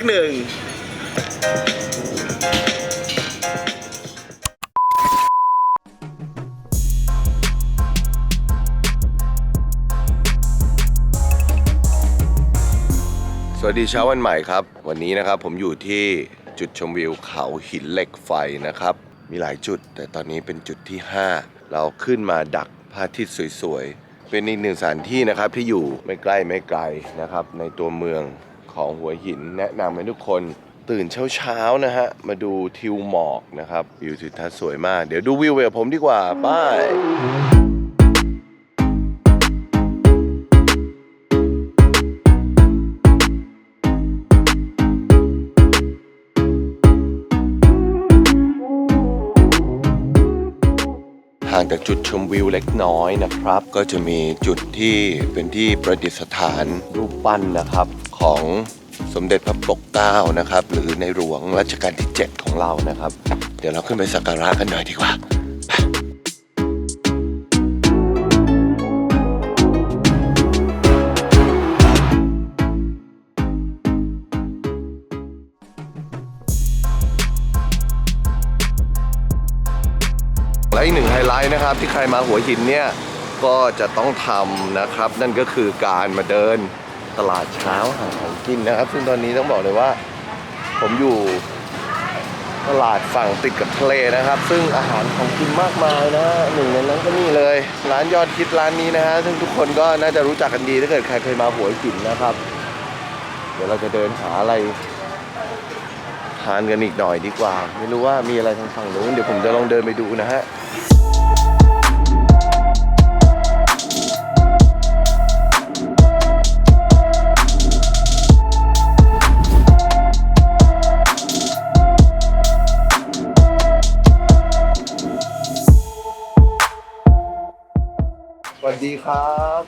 สู้ๆเทคหนึ่งสวัสดีเช้าวันใหม่ครับ วันนี้นะครับผมอยู่ที่จุดชมวิวเขาหินเหล็กไฟนะครับ มีหลายจุด แต่ตอนนี้เป็นจุดที่ 5 เราขึ้นมาดักพระอาทิตย์สวยๆ เป็นอีกหนึ่งสถานที่นะครับที่อยู่ไม่ใกล้ไม่ไกลนะครับในตัวเมือง ของหัวหิน แนะนำให้ทุกคนตื่นเช้าๆนะฮะ มาดูทิวหมอกนะครับ วิวทิวทัศน์สวยมาก เดี๋ยวดูวิวกับผมดีกว่าไป้ายห่างจากจุดชมวิวเล็กน้อยนะครับ ก็จะมีจุดที่เป็นที่ประดิษฐานรูปปั้นนะครับ ของสมเด็จพระปกเกล้านะครับ หรือในหลวงรัชกาลที่ 7 ของเรานะครับ เดี๋ยวเราขึ้นไปสักการะกันหน่อยดีกว่าและอีกหนึ่งไฮไลท์นะครับที่ใครมาหัวหินเนี่ยก็จะต้องทำนะครับ นั่นก็คือการมาเดิน ตลาดเช้าหาของกินนะครับ ซึ่งตอนนี้ต้องบอกเลยว่า ผมอยู่ตลาดฝั่งติดกับทะเลนะครับ ซึ่งอาหารของกินมากมายนะหนึ่งในนั้นก็นี่เลย ร้านยอดคิดร้านนี้นะฮะซึ่งทุกคนก็น่าจะรู้จักกันดีถ้าเกิดใครเคยมาหัวหินนะครับ เดี๋ยวเราจะเดินหาอะไรทานกันอีกหน่อยดีกว่า ไม่รู้ว่ามีอะไรทางฝั่งนู้นเดี๋ยวผมจะลองเดินไปดูนะฮะ ครับ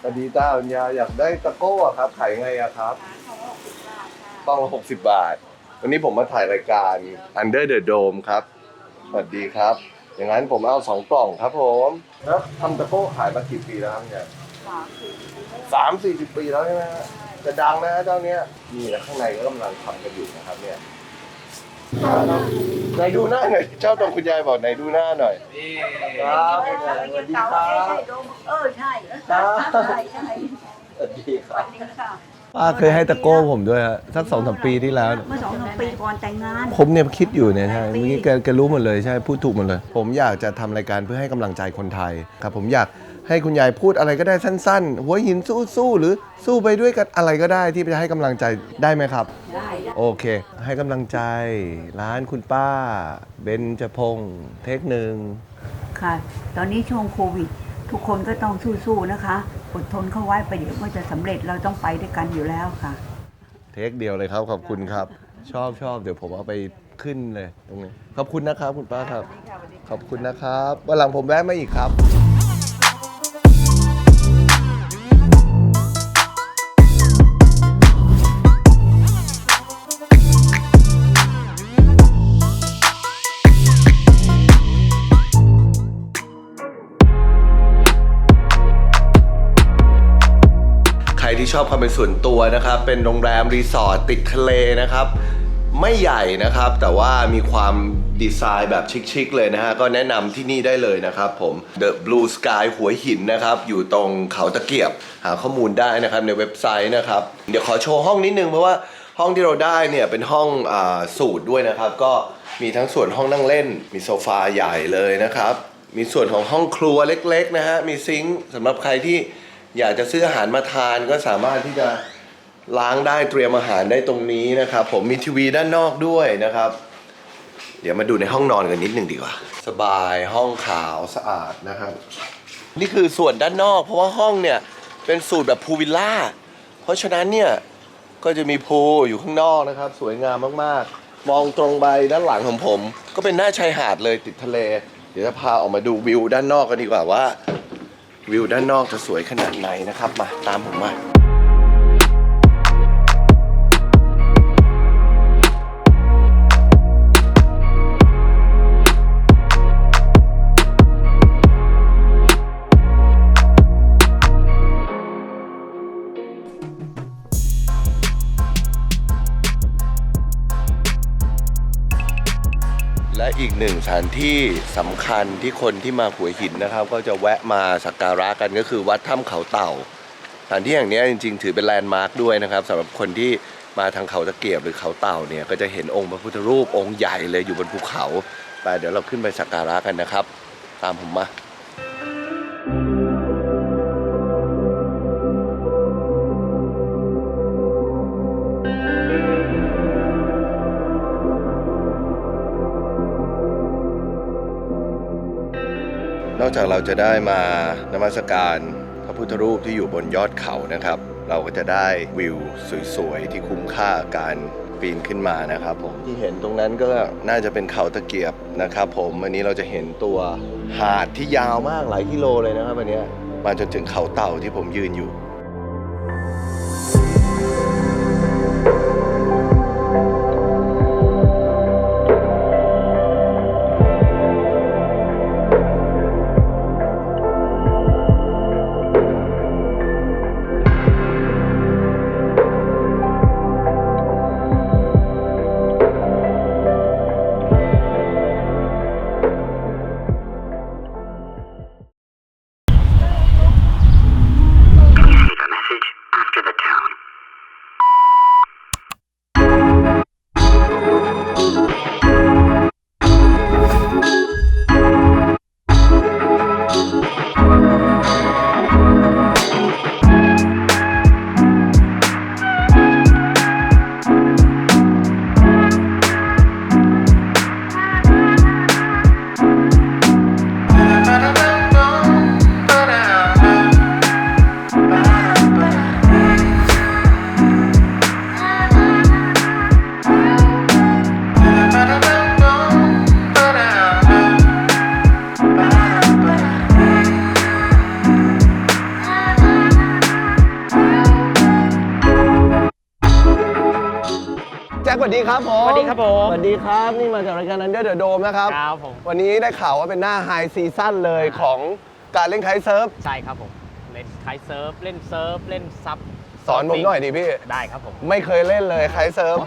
สวัสดีจ้าปัญญาอยากได้ตะโก้อะครับขายไงอะครับต้องละหกสิบบาท วันนี้ผมมาถ่ายรายการ Under the Dome ครับ สวัสดีครับ อย่างนั้นผมเอาสองกล่องครับผมแล้วทำตะโก้ขายมากี่ปีแล้วครับเนี่ยสามสี่สิบปีแล้วใช่ไหมฮะจะดังนะฮะเจ้าเนี้ยนี่นะข้างในก็กำลังทำกันอยู่นะครับเนี่ย ไหนดูหน้าหน่อยเจ้าตรงคุณยายบอกไหนดูหน้าหน่อยครับคุณยายสวัสดีครับเออใช่ครับใช่ใช่สวัสดีคสรัวับสดีค่ะป้าเคยให้ตะโก้ผมด้วยฮะสักสองสามปีที่แล้ว เมื่อสองสามปีก่อนแต่งงาน ผมเนี่ยคิดอยู่เนี่ยใช่เมื่อกี้แกแกรู้หมดเลยใช่พูดถูกหมดเลย ผมอยากจะทำรายการเพื่อให้กำลังใจคนไทยครับ ผมอยาก ให้คุณยายพูดอะไรก็ได้สั้น ๆ หัวหินสู้ๆหรือสู้ไปด้วยกันอะไรก็ได้ที่จะให้กำลังใจได้ไหมครับได้ได้โอเค ให้กำลังใจ ร้านคุณป้า เบนจพงศ์เทคหนึ่ง ค่ะ ตอนนี้ช่วงโควิด ทุกคนก็ต้องสู้ๆนะคะ อดทนเข้าไว้ไปเดี๋ยวก็จะสำเร็จเราต้องไปด้วยกันอยู่แล้วค่ะ เทคเดียวเลยครับ ขอบคุณครับ ชอบชอบเดี๋ยวผมเอาไปขึ้นเลยตรงนี้ ขอบคุณนะครับคุณป้าครับ ขอบคุณนะครับวันหลังผมแวะมาอีกครับ ชอบความเป็นส่วนตัวนะครับ เป็นโรงแรมรีสอร์ทติดทะเลนะครับ ไม่ใหญ่นะครับ แต่ว่ามีความดีไซน์แบบชิคๆเลยนะฮะ ก็แนะนำที่นี่ได้เลยนะครับผม The Blue Sky หัวหินนะครับ อยู่ตรงเขาตะเกียบ หาข้อมูลได้นะครับในเว็บไซต์นะครับ เดี๋ยวขอโชว์ห้องนิดนึงเพราะว่าห้องที่เราได้เนี่ยเป็นห้องอสูตรด้วยนะครับ ก็มีทั้งส่วนห้องนั่งเล่น มีโซฟาใหญ่เลยนะครับ มีส่วนของห้องครัวเล็กๆนะฮะ มีซิงค์สำหรับใครที่ อยากจะซื้ออาหารมาทานก็สามารถที่จะล้างได้เตรียมอาหารได้ตรงนี้นะครับ ผมมีทีวีด้านนอกด้วยนะครับ เดี๋ยวมาดูในห้องนอนกันนิดหนึ่งดีกว่า สบายห้องขาวสะอาดนะครับ นี่คือส่วนด้านนอก เพราะว่าห้องเนี่ยเป็นสูตรแบบพูลวิลล่าเพราะฉะนั้นเนี่ยก็จะมีพูลอยู่ข้างนอกนะครับ สวยงามมากๆ มองตรงไปด้านหลังของผม ก็เป็นหน้าชายหาดเลยติดทะเล เดี๋ยวจะพาออกมาดูวิวด้านนอกกันดีกว่าว่า วิวด้านนอกจะสวยขนาดไหนนะครับ มาตามผมมา หนึ่งสถานที่สำคัญที่คนที่มาหัวหินนะครับ ก็จะแวะมาสักการะกันก็คือวัดถ้ำเขาเต่าสถานที่แห่งนี้จริง ๆ ถือเป็นแลนด์มาร์คด้วยนะครับสำหรับคนที่มาทางเขาตะเกียบหรือเขาเต่าเนี่ยก็จะเห็นองค์พระพุทธรูปองค์ใหญ่เลยอยู่บนภูเขาไปเดี๋ยวเราขึ้นไปสักการะกันนะครับ ตามผมมา จากเราจะได้มานมัสการพระพุทธรูปที่อยู่บนยอดเขานะครับ เราก็จะได้วิวสวยๆที่คุ้มค่าการปีนขึ้นมานะครับผมที่เห็นตรงนั้นก็น่าจะเป็นเขาตะเกียบนะครับ ผมวันนี้เราจะเห็นตัวหาดที่ยาวมากหลายกิโลเลยนะครับวันนี้มาจนถึงเขาเต่าที่ผมยืนอยู่ คสวัสดีครับผมสวัสดีครับผมสวัสดีครับนี่มาจากรายการ Under the Dome นะครับครับผม วันนี้ได้ข่าวว่าเป็นหน้าไฮซีซั่นเลยของการเล่นไคท์เซิร์ฟใช่ครับผม เล่นไคเซิร์ฟ เล่นเซิร์ฟ เล่นซับสอนผมหน่อยดิพี่ ได้ครับผม ไม่เคยเล่นเลยไคท์เซิร์ฟ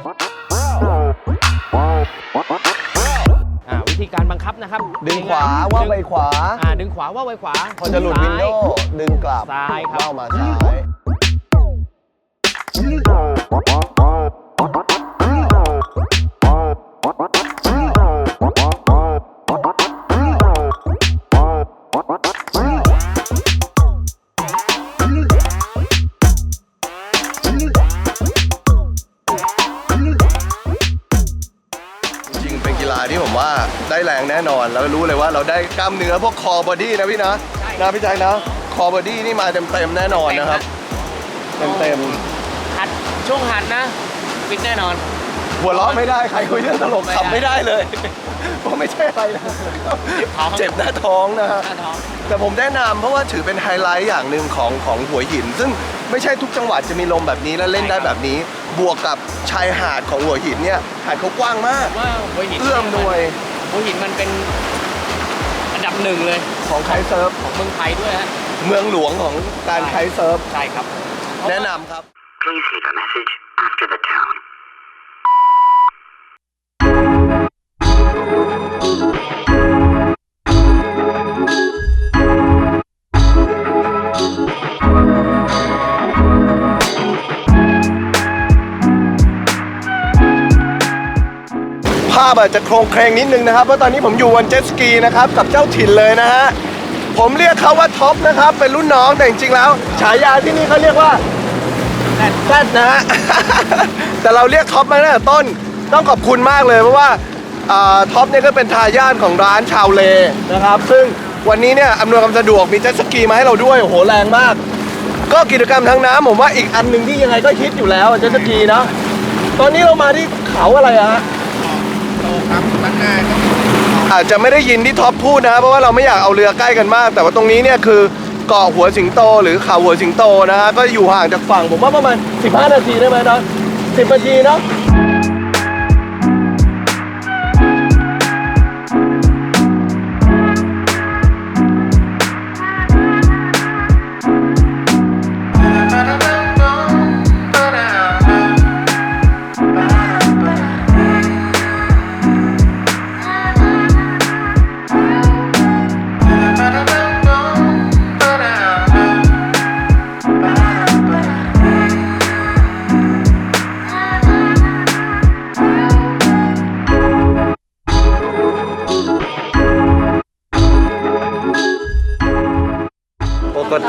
อ่าวิธีการบังคับนะครับดึงขวาว่าไปขวาอ่าดึงขวาว่าไปขวาพอจะหลุดซ้ายวินโดว์ดึงกลับซ้ายครับว่าวมาซ้าย จริงๆเป็นกีฬาที่ผมว่าได้แรงแน่นอน แล้วรู้เลยว่าเราได้กล้ามเนื้อพวกคอบอดี้นะพี่นะนะพี่แจ็คนะคอบอดี้นี่มาเต็มๆแน่นอนนะครับ เต็มหัดช่วงหัดนะฟิตแน่นอนๆ หัวเราะไม่ได้ใครคุยเรื่องตลกๆขับไม่ได้เลยเพราะไม่ใช่อะไรนะท้องเจ็บหน้าท้องนะฮะหน้าท้องแต่ผมแนะนำเพราะว่าถือเป็นไฮไลท์อย่างหนึ่งของของหัวหิน ซึ่งไม่ใช่ทุกจังหวัดจะมีลมแบบนี้และเล่นได้แบบนี้ บวกกับชายหาดของหัวหินเนี่ยหาดเขากว้างมากว่าหัวหินเอื้อมหน่วยหัวหินมันเป็นอันดับหนึ่งเลยของไคท์เซิร์ฟของเมืองไทยด้วยฮะเมืองหลวงของการไคท์เซิร์ฟใช่ครับ แนะนำครับ Please leave a message after the tone. าพอาจจะโครงเครงนิดนึงนะครับเพราะตอนนี้ผมอยู่บนเจ็ตสกีนะครับกับเจ้าถิ่นเลยนะฮะผมเรียกเขาว่าท็อปนะครับ เป็นรุ่นน้องแต่จริงๆแล้ว ฉายาที่นี่เขาเรียกว่าแซดนะฮะ แต่เราเรียกท็อปมาตั้งแต่ต้นต้องขอบคุณมากเลย เพราะว่าท็อปเนี่ยก็เป็นทายาทของร้านชาวเลนะครับ ซึ่งวันนี้เนี่ยอำนวยความสะดวกมีเจ็ตสกีมาให้เราด้วยโอ้โหแรงมาก ก็กิจกรรมทางน้ำผมว่าอีกอันหนึ่งที่ยังไงก็ฮิตอยู่แล้วเจ็ตสกีเนาะตอนนี้เรามาที่เขาอะไรอะฮะ อาจจะไม่ได้ยินที่ท็อปพูดนะเพราะว่าเราไม่อยากเอาเรือใกล้กันมาก แต่ว่าตรงนี้เนี่ยคือเกาะหัวสิงโตหรือเขาหัวสิงโตนะฮะก็อยู่ห่างจากฝั่งผมว่าประมาณ 15 นาทีได้ไหมเนาะ10 นาทีเนาะ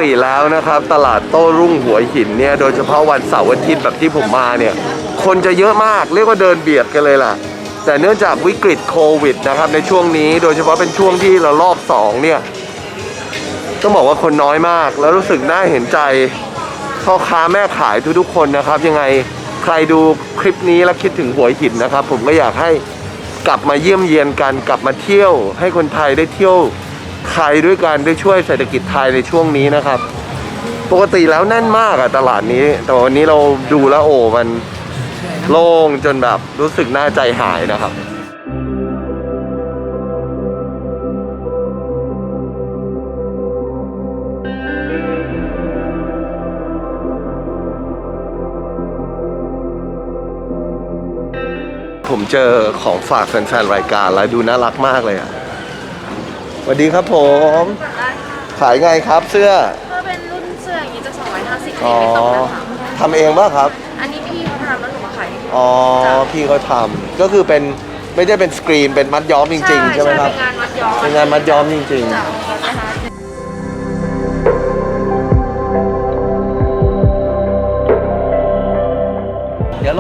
ติแล้วนะครับ ตลาดโต้รุ่งหัวหินเนี่ยโดยเฉพาะวันเสาร์อาทิตย์แบบที่ผมมาเนี่ยคนจะเยอะมากเรียกว่าเดินเบียดกันเลยล่ะ แต่เนื่องจากวิกฤตโควิดนะครับในช่วงนี้โดยเฉพาะเป็นช่วงที่เรารอบสองเนี่ยต้องบอกว่าคนน้อยมาก แล้วรู้สึกน่าเห็นใจพ่อค้าแม่ขายทุกๆคนนะครับ ยังไงใครดูคลิปนี้แล้วคิดถึงหัวหินนะครับ ผมก็อยากให้กลับมาเยี่ยมเยียนกันกลับมาเที่ยว ให้คนไทยได้เที่ยว ไทยด้วยกันได้ช่วยเศรษฐกิจไทยในช่วงนี้นะครับ ปกติแล้วแน่นมากอะตลาดนี้ แต่วันนี้เราดูแล้วโอ้มันโล่งจนแบบรู้สึกน่าใจหายนะครับผมเจอของฝากแฟนๆ รายการแล้วดูน่ารักมากเลยอะ วัสดีครับผม ขายไงครับเสื้อ ถ้าเป็นรุ่นเสื้ออย่างนี้จะ 250อ๋อ ไม่ตกนะคะทำเองป่ะครับ อันนี้พี่เขาทำแล้วหนูมาขายให้พี่อ๋อ พี่เขาทำก็คือเป็นไม่ได้เป็นสกรีน เป็นมัดย้อมจริงๆ ใช่ไหมครับ เป็นงานมัดย้อมเป็นงานมัดย้อมจริง จ้ะนะคะๆ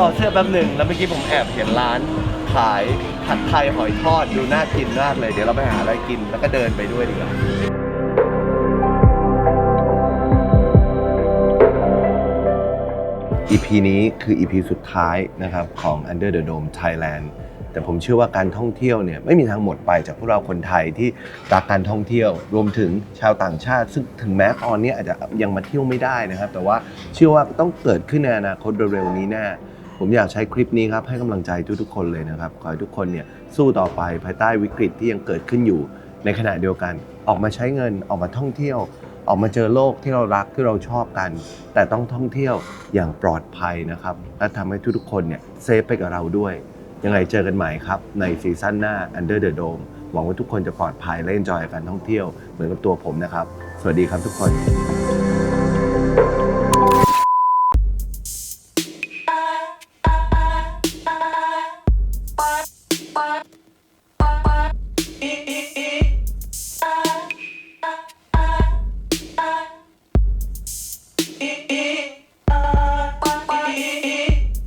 อเสื้อแป๊บหนึ่งแล้วเมื่อกี้ผมแอบเห็นร้านขายผัดไทยหอยทอดดูน่ากินมากเลย เดี๋ยวเราไปหาอะไรกินแล้วก็เดินไปด้วยดีกว่า EP นี้คือ EP สุดท้ายนะครับของ Under the Dome Thailand แต่ผมเชื่อว่าการท่องเที่ยวเนี่ยไม่มีทางหมดไปจากพวกเราคนไทยที่รักการท่องเที่ยว รวมถึงชาวต่างชาติ ซึ่งถึงแม้ตอนนี้อาจจะยังมาเที่ยวไม่ได้นะครับ แต่ว่าเชื่อว่าต้องเกิดขึ้นในอนาคตเร็วๆนี้แน่ ผมอยากใช้คลิปนี้ครับให้กำลังใจทุกๆคนเลยนะครับขอให้ทุกคนเนี่ยสู้ต่อไปภายใต้วิกฤตที่ยังเกิดขึ้นอยู่ ในขณะเดียวกัน ออกมาใช้เงินออกมาท่องเที่ยว ออกมาเจอโลกที่เรารักที่เราชอบกัน แต่ต้องท่องเที่ยวอย่างปลอดภัยนะครับและทำให้ทุกๆคนเนี่ยเซฟไปกับเราด้วย ยังไงเจอกันใหม่ครับในซีซั่นหน้า Under the Dome หวังว่าทุกคนจะปลอดภัยและ enjoy การท่องเที่ยวเหมือนกับตัวผมนะครับ สวัสดีครับทุกคน